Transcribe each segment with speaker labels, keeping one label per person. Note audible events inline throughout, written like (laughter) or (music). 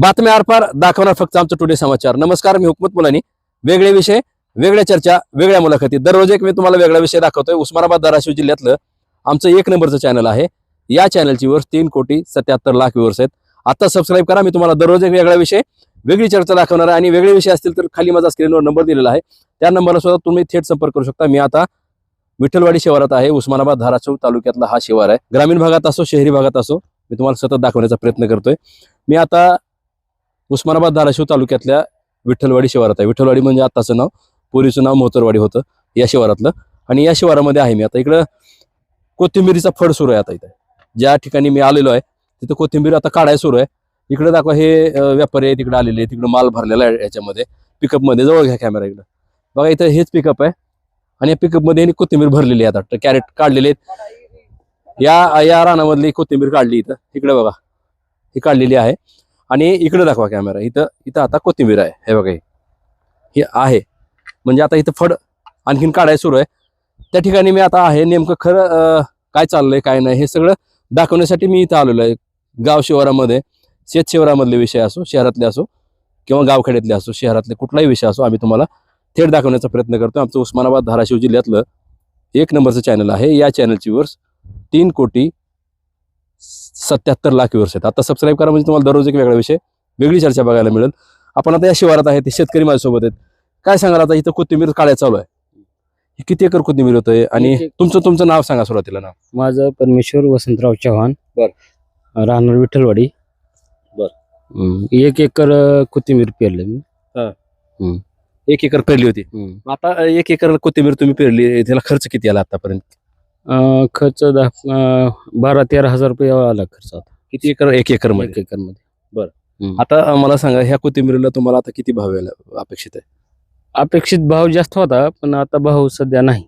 Speaker 1: बातम्या आरपार दाखवणार फक्त आमचं टुडे समाचार. नमस्कार मी हुकमत मुलानी. वेगळे विषय वेगळ्या चर्चा वेगळ्या मुलाखती. दररोज एक मी तुम्हाला वेगळा विषय दाखवतोय. उस्मानाबाद धाराशिव जिल्ह्यातलं आमचं एक नंबरचं चॅनल आहे. या चॅनलची वर्ष तीन कोटी सत्याहत्तर लाख व्ह्यूअर्स आहेत. आता सबस्क्राईब करा. मी तुम्हाला दररोज एक वेगळा विषय वेगळी चर्चा दाखवणार आहे. आणि वेगळे विषय असतील तर खाली माझा स्क्रीनवर नंबर दिलेला आहे. त्या नंबरला सुद्धा तुम्ही थेट संपर्क करू शकता. मी आता विठ्ठलवाडी शिवारात आहे. उस्मानाबाद धाराशिव तालुक्यातला हा शिवार आहे. ग्रामीण भागात असो शहरी भागात असो मी तुम्हाला सतत दाखवण्याचा प्रयत्न करतोय. मी आता उस्मानाबाद धाराशिव तालुक्यातल्या विठ्ठलवाडी शिवारात आहे. विठ्ठलवाडी म्हणजे आत्ताचं नाव पूर्वीचं नाव मोहतरवाडी होतं या शिवारातलं. आणि या शिवारामध्ये आहे मी आता. इकडं कोथिंबिरीचा फड सुरू आहे आता इथं. ज्या ठिकाणी मी आलेलो आहे तिथं कोथिंबीर आता काढाय सुरू आहे. इकडे दाखवा हे व्यापारी आहे तिकडे आलेले तिकडे माल भरलेला आहे याच्यामध्ये. पिकअपमध्ये जवळ घ्या कॅमेरा इकडं. बघा इथं हेच पिकअप आहे. आणि या पिकअपमध्ये कोथिंबीर भरलेली आहे आता. कॅरेट काढलेले आहेत. या या रानामधली कोथिंबीर काढली इथं. इकडे बघा. ही काढलेली आहे. आणि इकडे दाखवा कॅमेरा. इथं इथं आता कोथिंबीर आहे. हे बघा हे. हे आहे. म्हणजे आता इथं फड आणखीन काढायला सुरू आहे. त्या ठिकाणी मी आता आहे. नेमकं खरं काय चाललंय काय नाही हे सगळं दाखवण्यासाठी मी इथं आलेलो आहे. गाव शिवारामध्ये शेत शिवारामधले विषय असो शहरातले असो किंवा गावखेड्यातले असो शहरातले कुठलाही विषय असो आम्ही तुम्हाला थेट दाखवण्याचा प्रयत्न करतो आमचं उस्मानाबाद धाराशिव जिल्ह्यातलं एक नंबरचं चॅनल आहे. या चॅनलची वर्स तीन कोटी सत्याहत्तर लाख व्ह्यूअर्स आहेत. आता सबस्क्राईब करा म्हणजे तुम्हाला दररोज एक वेगळा विषय वेगळी चर्चा बघायला मिळेल. आपण आता या शिवारात आहे ते शेतकरी माझ्यासोबत आहेत. काय सांगाल आता इथं कोथिंबीर काढायला चालू आहे. किती एकर कोथिंबीर होतंय? आणि
Speaker 2: एक-
Speaker 1: तुमचं तुमचं नाव सांगा सुरुवातीला नाव.
Speaker 2: माझं परमेश्वर वसंतराव चव्हाण.
Speaker 1: बर.
Speaker 2: राहणार विठ्ठलवाडी.
Speaker 1: बर.
Speaker 2: एक एकर कोथिंबीर पेरले मी.
Speaker 1: एक एकर पेरली होती. आता एक एकर कोथिंबीर तुम्ही पेरली त्याला खर्च किती आला आतापर्यंत?
Speaker 2: अं, खर्च दहा अं, बारा तेरा हजार रुपये आला खर्च आता.
Speaker 1: किती एकर एक एकरमध्ये
Speaker 2: एक एकरमध्ये
Speaker 1: आता मला सांगा ह्या कोथिंबीरीला तुम्हाला आता किती भाव यायला अपेक्षित आहे?
Speaker 2: अपेक्षित भाव जास्त होता पण आता भाव सध्या नाही.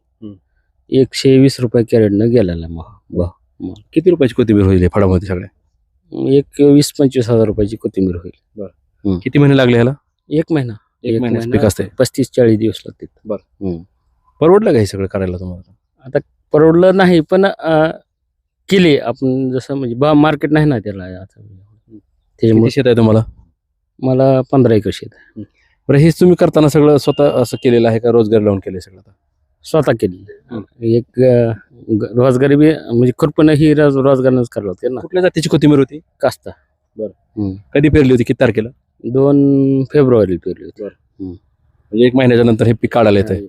Speaker 2: एकशे वीस रुपये कॅरेटनं गेलेला मग भाव
Speaker 1: किती रुपयाची कोथिंबीर होईल या फळामध्ये सगळ्या
Speaker 2: एक वीस पंचवीस हजार रुपयाची कोथिंबीर होईल.
Speaker 1: किती महिने लागले ह्याला?
Speaker 2: एक महिना.
Speaker 1: एक महिन्याचं पीक असते
Speaker 2: पस्तीस चाळीस दिवस लागतील.
Speaker 1: परवडलं का हे सगळं करायला तुम्हाला?
Speaker 2: परवडलं नाही पण केले आपण जसं म्हणजे बा मार्केट नाही ना त्याला आता. त्याच्यामुळे
Speaker 1: शेत आहे तुम्हाला?
Speaker 2: मला पंधरा एकर शेत आहे.
Speaker 1: बरं हे तुम्ही करताना सगळं स्वतः असं केलेलं आहे का? रोजगार लावून केले सगळं
Speaker 2: स्वतः केली. एक रोजगारी बी म्हणजे खुरपण ही रोज रोजगारच करावं लागते ना.
Speaker 1: कुठल्या जातीची कोथिंबीर होती?
Speaker 2: कास्ता.
Speaker 1: कधी पेरली होती? किती तारखेला?
Speaker 2: दोन फेब्रुवारी पेरली होती.
Speaker 1: म्हणजे एक महिन्याच्या नंतर हे पीक काढायला येत आहे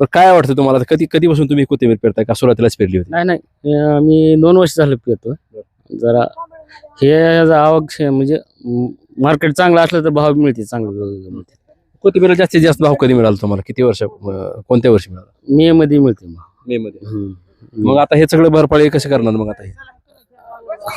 Speaker 1: पण काय वाटतं तुम्हाला? आता कधी कधीपासून तुम्ही कोथिंबीर पेरताय? का सुरुवातीलाच पेरली होती?
Speaker 2: नाही नाही. अं, मी दोन वर्ष झालं पेरतो जरा हे आवक शे- म्हणजे मार्केट चांगलं असलं तर भाव मिळते चांगलं मिळते.
Speaker 1: कोथिंबीरला जास्तीत जास्त भाव कधी मिळाला तुम्हाला? किती वर्ष अं, कोणत्या वर्षी मिळाला?
Speaker 2: मे मध्ये मिळते मग.
Speaker 1: मे मध्ये.
Speaker 2: हम्म.
Speaker 1: मग आता हे सगळं भरपाळी कसे करणार मग आता हे?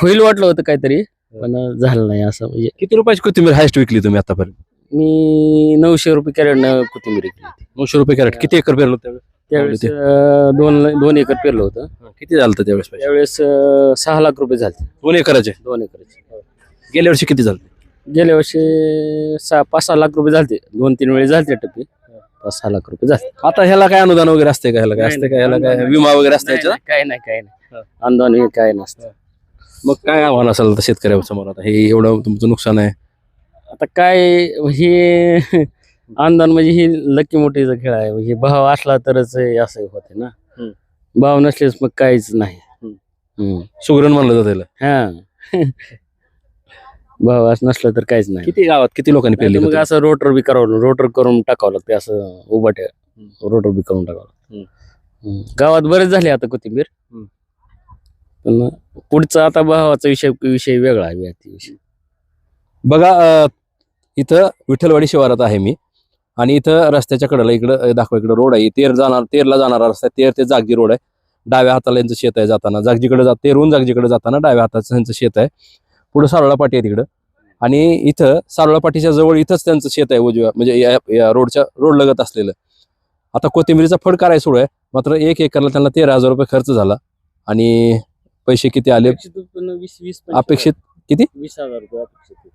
Speaker 2: होईल वाटलं होतं काहीतरी पण झालं नाही असं म्हणजे
Speaker 1: किती रुपयाची कोथिंबीर हायस्ट विकली तुम्ही आतापर्यंत?
Speaker 2: मी नऊशे रुपये कॅरेटनं कोथिंबीर विकली होती.
Speaker 1: नऊशे रुपये कॅरेट. किती एकर पेरलं
Speaker 2: त्यावेळेस? अं, दोन दोन एकर पेरलं होतं.
Speaker 1: किती झालं होतं त्यावेळेस पैसे?
Speaker 2: त्यावेळेस अं, सहा लाख रुपये झाले.
Speaker 1: दोन एकराचे?
Speaker 2: दोन एकरचे.
Speaker 1: गेल्या वर्षी किती झालं?
Speaker 2: गेल्या वर्षी सहा पाच सहा लाख रुपये झालते दोन तीन वेळेस झालते टप्पे पाच सहा लाख रुपये झाले.
Speaker 1: आता ह्याला काय अनुदान वगैरे असते का ह्याला? काय असते का ह्याला काय विमा वगैरे असते?
Speaker 2: काय नाही काय नाही. अंदान हे काय नसतं.
Speaker 1: मग काय आव्हान असेल आता शेतकऱ्यासमोर आता? हे एवढं तुमचं नुकसान आहे.
Speaker 2: आता काय हे (laughs) अंदान म्हणजे ही लकी मोठीचा खेळ आहे. म्हणजे भाव असला तरच हे असं होते ना.
Speaker 1: हम्म.
Speaker 2: भाव नसलेच मग काहीच नाही. हम्म.
Speaker 1: सुगरण म्हणलं जातं त्याला
Speaker 2: हा. (laughs) भाव असं नसलं तर काहीच नाही.
Speaker 1: किती गावात किती लोकांनी पेरली
Speaker 2: नाहीतर मग? असं रोटर बी करावं रोटर करून टाकावं लागते असं उभा ठेव. रोटर बी करून टाकावं लागतं. हम्म. गावात बरेच झाले आता कोथिंबीर.
Speaker 1: हम्म.
Speaker 2: पण पुढचा आता भावाचा विषय विषय वेगळा आहे व्याती विषय.
Speaker 1: बघा अं, इथं विठ्ठलवाडी शिवारात आहे मी. आणि इथं रस्त्याच्या कडेला इकडं दाखवा इकडं रोड आहे. तेर जाणार तेरला जाणारा रस्ता. तेर ते जागजी रोड आहे. डाव्या हाताला यांचं शेत आहे जाताना. जागजीकडे जात तेरून जागजीकडे जाताना डाव्या हाताचं यांचं शेत आहे. पुढे सारोळा पाटी आहे तिकडं. आणि इथं सारोळा पाटीच्या जवळ इथंच त्यांचं शेत आहे उजव्या म्हणजे या या रोडच्या रोड लगत असलेलं. आता कोथिंबीरीचा फड करायला सुरू आहे. मात्र एक एकरला त्यांना तेरा हजार रुपये खर्च झाला. आणि पैसे किती आले?
Speaker 2: अपेक्षित
Speaker 1: किती?
Speaker 2: वीस हजार रुपये अपेक्षित.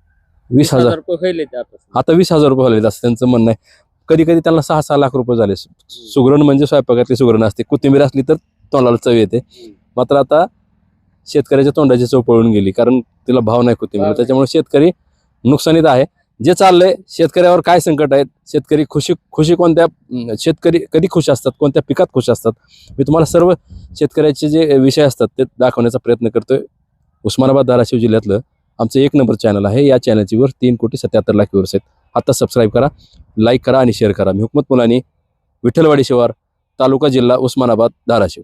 Speaker 1: वीस हजार
Speaker 2: रुपये ते आता
Speaker 1: आता वीस हजार रुपये झाले असं त्यांचं म्हणणं आहे. कधी कधी त्यांना सहा सहा लाख रुपये झाले. सुगरण म्हणजे स्वयंपाकातली सुगरण असते. कोथिंबीर असली तर तोंडाला चव येते. मात्र आता शेतकऱ्याच्या तोंडाची चव पळून गेली. कारण तिला भाव नाही कोथिंबीर. त्याच्यामुळे शेतकरी नुकसानीत आहे. जे चाललंय शेतकऱ्यावर काय संकट आहेत? शेतकरी खुशी खुशी कोणत्या शेतकरी कधी खुश असतात? कोणत्या पिकात खुश असतात? मी तुम्हाला सर्व शेतकऱ्याचे जे विषय असतात ते दाखवण्याचा प्रयत्न करतोय. उस्मानाबाद धाराशिव जिल्ह्यातलं आमचं एक नंबर चॅनल आहे. या चॅनलची वर तीन कोटी सत्याहत्तर लाख व्ह्यूअर्स आहेत. आता सबस्क्राईब करा लाईक करा आणि शेअर करा. मी हुकमत मुलानी विठ्ठलवाडी शिवार तालुका जिल्हा उस्मानाबाद धाराशिव.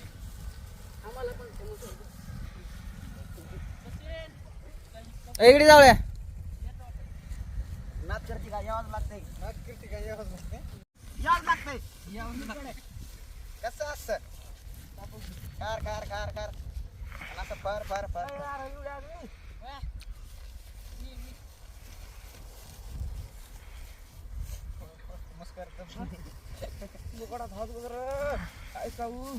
Speaker 3: इकडे जाऊया नाच करते का यावंच लागतंय नाच करते का यावंच लागतंय यावंच लागतंय यावंच लागतंय कसं असतं कार कार कार कार असं फार फार फार नमस्कार (laughs) मुकडात हात वगैरे. काय सांगू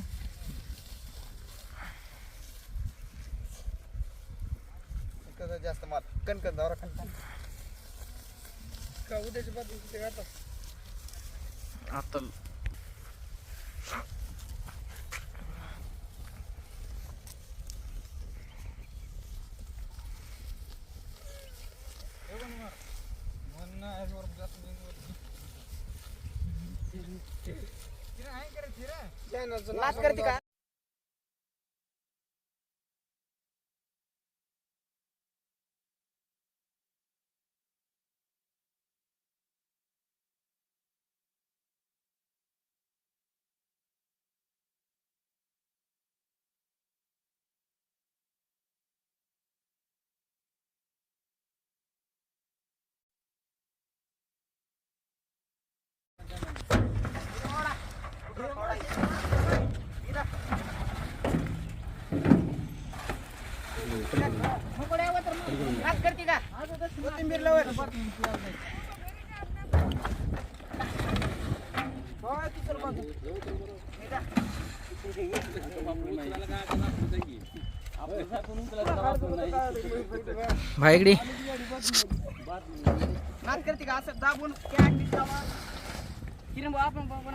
Speaker 3: कसं जास्त माल कणकण दावरा कणकण का उद्याच्या बाद ते गाठा आता? नाच करते का? भाईगडी नाच करते का? असं दाबून किरण आपण पण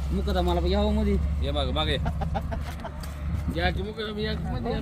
Speaker 2: मुकदा मला यावं मध्ये.
Speaker 1: ये मागे मागे
Speaker 2: या. की मुक या की मध्ये